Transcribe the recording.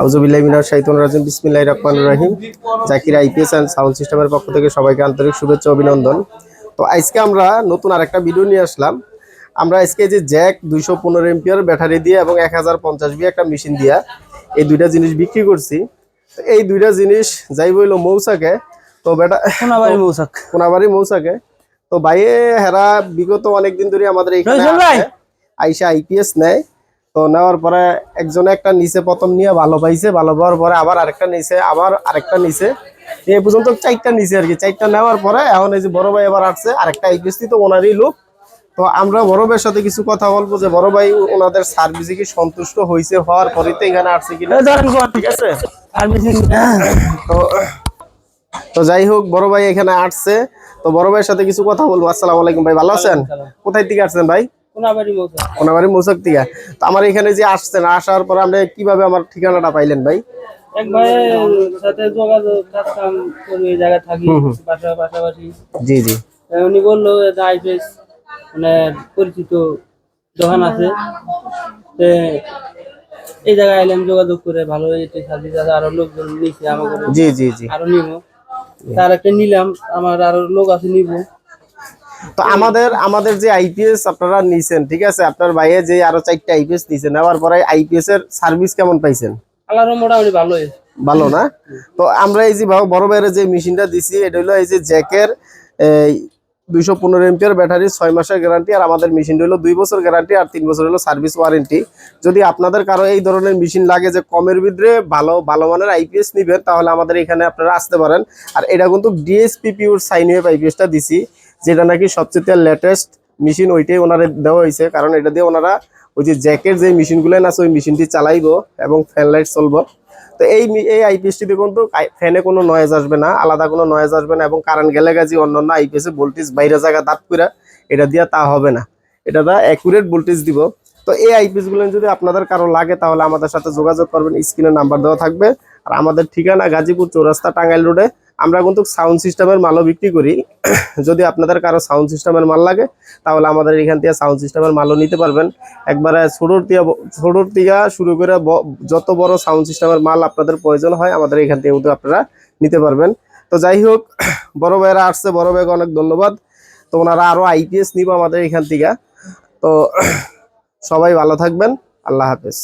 আউজুবিল্লাহ মিনার শাহিতুন রাজিম বিসমিল্লাহ রহমান রাহিম। জাকির আইপিএস অ্যান্ড সাউন্ড সিস্টেমের পক্ষ থেকে সবাইকে আন্তরিক শুভেচ্ছা অভিনন্দন। তো আজকে আমরা নতুন আরেকটা ভিডিও নিয়ে আসলাম। আমরা আজকে যে জ্যাক দুইশো পনেরো এমপিয়ার ব্যাটারি দিয়ে এবং এক হাজার পঞ্চাশ বি একটা মেশিন দিয়া এই দুইটা জিনিস বিক্রি করছি। তো এই দুইটা জিনিস যাই বইল মৌসাকে তো বেটা মৌসাক কোনাবাড়ি মৌসাকে তো ভাইয়ে হেরা বিগত অনেকদিন ধরে আমাদের এইখানে। আইসা আইপিএস নেয়। তো নেওয়ার পরে একজনে একটা নিচে প্রথম নিয়ে ভালো পাইছে ভালো পাওয়ার পরে আবার আরেকটা নিচে আবার আরেকটা নিচে। এই পর্যন্ত চারটা নিচে আর কি। চারটা নেওয়ার পরে এখন এই যে বড় ভাই আবার আসছে আরেকটা আইপিএস তো ওনারই লোক। তো আমরা বড় ভাইয়ের সাথে কিছু কথা বলব যে বড় ভাই ওনাদের সার্ভিসে কি সন্তুষ্ট হয়েছে হওয়ার পরে তো এখানে আসছে কিনা? ঠিক আছে। তো তো যাই হোক বড় ভাই এখানে আসছে। তো বড় ভাইয়ের সাথে কিছু কথা বলব। আসসালামু আলাইকুম ভাই ভালো আছেন? কোথায় থেকে আসছেন ভাই? সোনাবাড়ি মৌসাক থেকে? তো আমার এখানে যে আসছেন আসার পর আপনি কীভাবে আমার ঠিকানাটা পাইলেন ভাই? এক ভাইয়ের সাথে যোগাযোগ কাজ এই জায়গায় থাকি পাশাপাশি। জি জি। উনি বলল আইপিএস মানে পরিচিত দোকান আছে। এই জায়গায় এলাম যোগাযোগ করে ভালো এটি সার্ভিস আছে আরও লোকজন আমাকে। জি জি জি। আরও নিব। তার একটা নিলাম আমার আরও লোক আছে নিব। তো আমাদের আমাদের যে আইপিএস আপনারা নিছেন ঠিক আছে? আপনার ভাইয়ে যে আরও চারটা আইপিএস নিছেন নেওয়ার পরে আইপিএস এর সার্ভিস কেমন পাইছেন? আল্লাহর মোটামুটি ভালো হয়েছে। ভালো না? তো আমরা এই যে বড় ভাইয়ের যে মেশিনটা দিছি এটা হলো এই যে জ্যাকের দুইশো পনেরো এমপিয়ার ব্যাটারি ছয় মাসের গ্যারান্টি আর আমাদের মেশিনটা হলো দুই বছর গ্যারান্টি আর তিন বছর হলো সার্ভিস ওয়ারেন্টি। যদি আপনাদের কারও এই ধরনের মেশিন লাগে যে কমের ভিতরে ভালো ভালো মানের আইপিএস নিবেন, তাহলে আমাদের এখানে আপনারা আসতে পারেন। আর এটা কিন্তু ডিএসপি পিউর সাইন ওয়েভ আইপিএসটা দিছি, যেটা নাকি সবচেয়ে লেটেস্ট মেশিন ওইটাই ওনারা দেওয়া হয়েছে। কারণ এটা দিয়ে ওনারা ওই যে জ্যাকের যে মেশিনগুলো আছে, ওই মেশিনটি চালাইবো এবং ফ্যান লাইট চলবো। তো এই এই আইপিএসটি কিন্তু ফ্যানে কোনো নয়েজ আসবে না, আলাদা কোনো নয়েজ আসবে না এবং কারেন্ট গেলে গাছি অন্যান্য আইপিএসে ভোল্টেজ বাইরে জায়গা দাঁত করে এটা দিয়ে তা হবে না। এটা দা অ্যাকুরেট ভোল্টেজ দিব। তো এই আইপিএসগুলো যদি আপনাদের কারও লাগে তাহলে আমাদের সাথে যোগাযোগ করবেন। স্ক্রিনে নাম্বার দেওয়া থাকবে। আর আমাদের ঠিকানা গাজীপুর চৌরাস্তা টাঙ্গাইল রোডে আমরা কিন্তু সাউন্ড সিস্টেমের মালও বিক্রি করি। যদি আপনাদের কারও সাউন্ড সিস্টেমের মাল লাগে, তাহলে আমাদের এখান থেকে সাউন্ড সিস্টেমের মালও নিতে পারবেন। একবারে ছোটোর থেকে ছোটোর থেকে শুরু করে যত বড় সাউন্ড সিস্টেমের মাল আপনাদের প্রয়োজন হয়, আমাদের এখান থেকে কিন্তু আপনারা নিতে পারবেন। তো যাই হোক, বড় ভাইয়েরা আসছে, বড় ভাইকে অনেক ধন্যবাদ। তো ওনারা আরও আইপিএস নিব আমাদের এখান থেকে। তো সবাই ভালো থাকবেন। আল্লাহ হাফেজ।